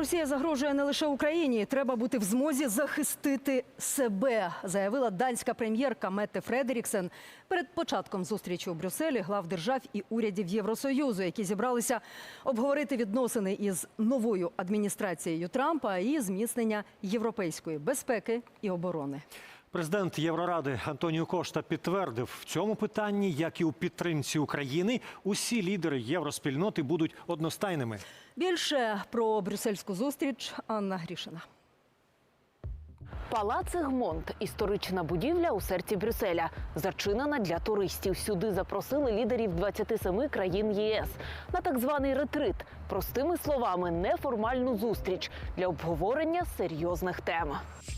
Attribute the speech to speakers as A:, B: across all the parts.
A: Росія загрожує не лише Україні. Треба бути в змозі захистити себе, заявила данська прем'єрка Метте Фредеріксен перед початком зустрічі у Брюсселі глав держав і урядів Євросоюзу, які зібралися обговорити відносини із новою адміністрацією Трампа і зміцнення європейської безпеки і оборони.
B: Президент Євроради Антоніо Кошта підтвердив, в цьому питанні, як і у підтримці України, усі лідери євроспільноти будуть одностайними.
A: Більше про брюссельську зустріч Анна Грішина.
C: Палац Егмонт – історична будівля у серці Брюсселя, зачинена для туристів. Сюди запросили лідерів 27 країн єС на так званий ретрит. Простими словами, неформальну зустріч для обговорення серйозних тем.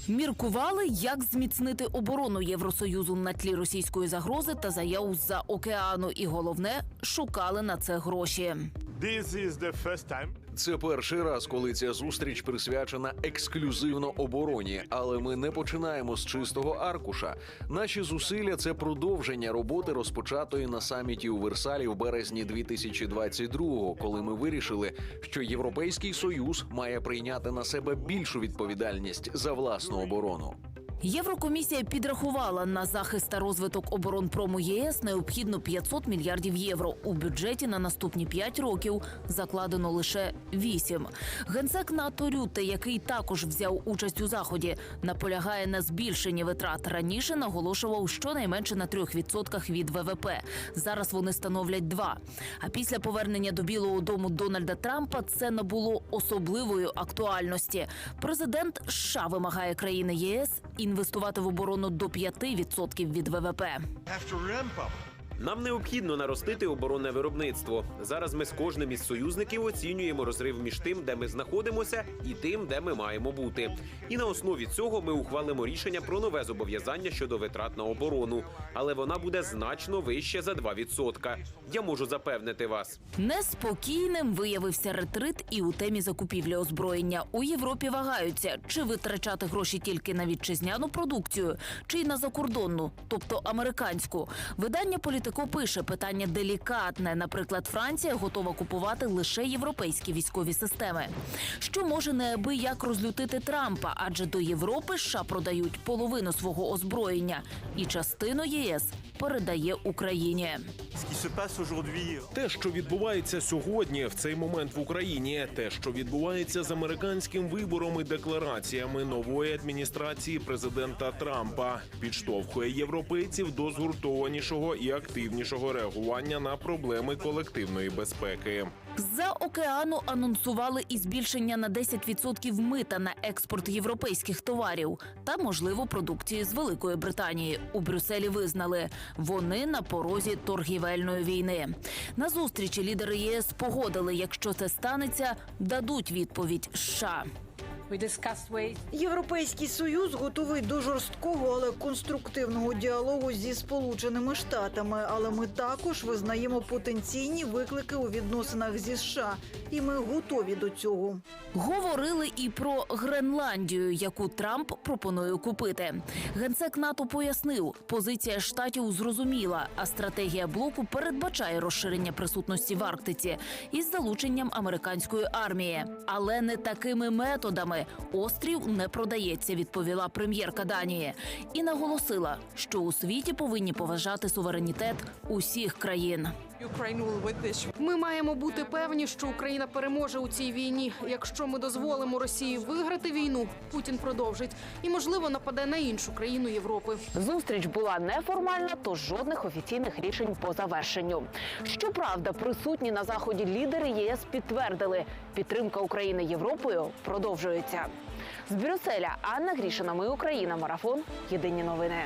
C: Міркували, як зміцнити оборону Євросоюзу на тлі російської загрози та заяв з-за океану. І головне, шукали на це гроші.
D: This is the first time
E: Це перший раз, коли ця зустріч присвячена ексклюзивно обороні, але ми не починаємо з чистого аркуша. Наші зусилля це продовження роботи, розпочатої на саміті у Версалі в березні 2022-го, коли ми вирішили, що Європейський союз має прийняти на себе більшу відповідальність за власну оборону.
C: Єврокомісія підрахувала на захист та розвиток оборонпрому ЄС необхідно 500 мільярдів євро. У бюджеті на наступні 5 років закладено лише 8. Генсек НАТО Рюте, який також взяв участь у заході, наполягає на збільшенні витрат. Раніше наголошував щонайменше на 3% від ВВП. Зараз вони становлять 2. А після повернення до Білого Дому Дональда Трампа це набуло особливої актуальності. Президент США вимагає країни ЄС інвестувати в оборону до 5% від ВВП.
F: Нам необхідно наростити оборонне виробництво. Зараз ми з кожним із союзників оцінюємо розрив між тим, де ми знаходимося, і тим, де ми маємо бути. І на основі цього ми ухвалимо рішення про нове зобов'язання щодо витрат на оборону, але вона буде значно вище за 2%. Я можу запевнити вас.
C: Неспокійним виявився ретрит і у темі закупівлі озброєння. У Європі вагаються, чи витрачати гроші тільки на вітчизняну продукцію, чи й на закордонну, тобто американську. Видання політико пише питання делікатне. Наприклад, Франція готова купувати лише європейські військові системи, що може неабияк розлютити Трампа, адже до Європи США продають половину свого озброєння, і частину єС передає Україні.
G: Те, що відбувається сьогодні, в цей момент в Україні, те, що відбувається з американським вибором і деклараціями нової адміністрації президента Трампа, підштовхує європейців до згуртованішого і активнішого реагування на проблеми колективної безпеки.
C: За океану анонсували і збільшення на 10% мита на експорт європейських товарів та, можливо, продукції з Великої Британії. У Брюсселі визнали, вони на порозі торгівельної війни. На зустрічі лідери ЄС погодили, якщо це станеться, дадуть відповідь США.
H: Європейський союз готовий до жорсткого, але конструктивного діалогу зі сполученими штатами. Але ми також визнаємо потенційні виклики у відносинах зі США, і ми готові до цього.
C: Говорили і про Гренландію, яку Трамп пропонує купити. Генсек НАТО пояснив, позиція штатів зрозуміла, а стратегія блоку передбачає розширення присутності в Арктиці із залученням американської армії, але не такими методами. Острів не продається, відповіла прем'єрка Данії, і наголосила, що у світі повинні поважати суверенітет усіх країн.
I: Ми маємо бути певні, що Україна переможе у цій війні. Якщо ми дозволимо Росії виграти війну, Путін продовжить і, можливо, нападе на іншу країну Європи.
C: Зустріч була неформальна, тож жодних офіційних рішень по завершенню. Щоправда, присутні на заході лідери ЄС підтвердили, підтримка України Європою продовжується. З Брюсселя Анна Грішина. Ми Україна. Марафон. Єдині новини.